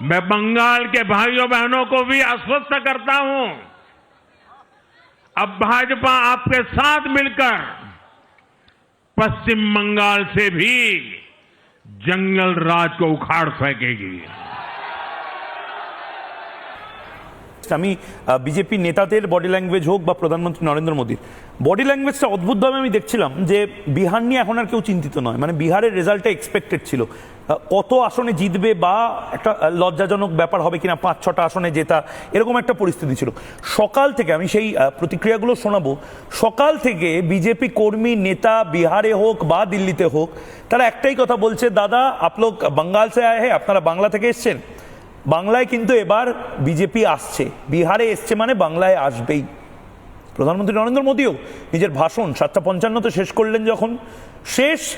मैं बंगाल के भाइयों बहनों को भी आश्वस्त करता हूँ। अब भाजपा आपके साथ मिलकर पश्चिम बंगाल से भी जंगल राज को उखाड़ फेंकेगी। আমি বিজেপি নেতাদের বডি ল্যাঙ্গুয়েজ হোক বা প্রধানমন্ত্রী নরেন্দ্র মোদীর। বডি ল্যাঙ্গুয়েজটা অদ্ভুতভাবে আমি দেখছিলাম যে বিহার নিয়ে এখন আর কেউ চিন্তিত নয়। মানে বিহারের রেজাল্টটা এক্সপেক্টেড ছিল। কত আসনে জিতবে বা একটা লজ্জাজনক ব্যাপার হবে কিনা, পাঁচ, ছটা আসনে জেতা, এরকম একটা পরিস্থিতি ছিল। সকাল থেকে আমি সেই প্রতিক্রিয়াগুলো শোনাবো। সকাল থেকে বিজেপি কর্মী, নেতা, বিহারে হোক বা দিল্লিতে হোক, তারা একটাই কথা বলছে, দাদা আপ লোক বাঙ্গাল সে আয়ে হে আপনারা বাংলা থেকে এসছেন? বাংলায় কিন্তু এবার বিজেপি আসছে। বিহারে এসছে মানে বাংলায় আসবেই। প্রধানমন্ত্রী নরেন্দ্র মোদীও নিজের ভাষণ সাতটা পঞ্চান্নতে শেষ করলেন যখন। শেষ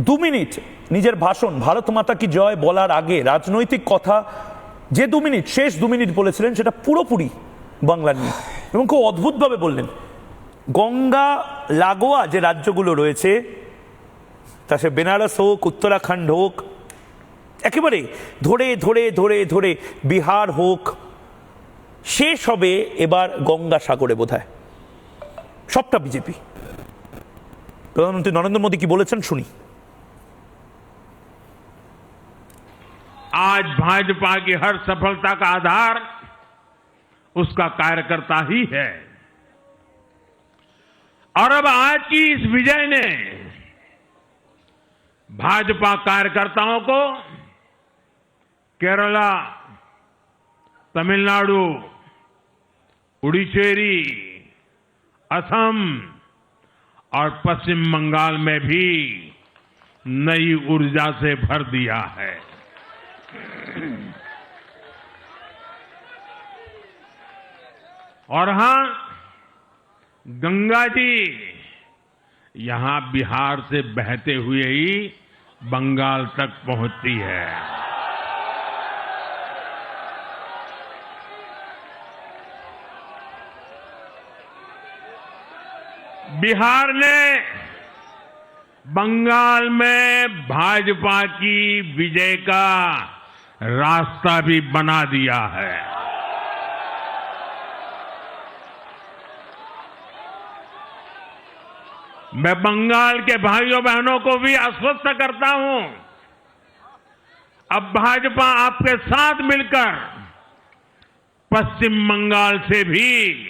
দু মিনিট নিজের ভাষণ, ভারত মাতা কি জয় বলার আগে রাজনৈতিক কথা যে দু মিনিট, শেষ দু মিনিট বলেছিলেন সেটা পুরোপুরি বাংলা নিয়ে। এবং খুব অদ্ভুতভাবে বললেন, গঙ্গা লাগোয়া যে রাজ্যগুলো রয়েছে, তা সে বেনারস হোক, উত্তরাখণ্ড হোক একেবারে ধরে ধরে ধরে ধরে বিহার হোক শেষ হবে এবার গঙ্গাসাগরে বোধ হয় সবটা বিজেপি প্রধানমন্ত্রী নরেন্দ্র মোদী কি বলেছেন শুনি आज भाजपा की हर सफलता का आधार उसका कार्यकर्ता ही है और अब आज की इस विजय ने भाजपा कार्यकर्ताओं को केरला तमिलनाडु उड़ीसेरी असम और पश्चिम बंगाल में भी नई ऊर्जा से भर दिया है। और हाँ, गंगा जी यहाँ बिहार से बहते हुए ही बंगाल तक पहुँचती है। बिहार ने बंगाल में भाजपा की विजय का रास्ता भी बना दिया है। मैं बंगाल के भाइयों बहनों को भी आश्वस्त करता हूँ, अब भाजपा आपके साथ मिलकर पश्चिम बंगाल से भी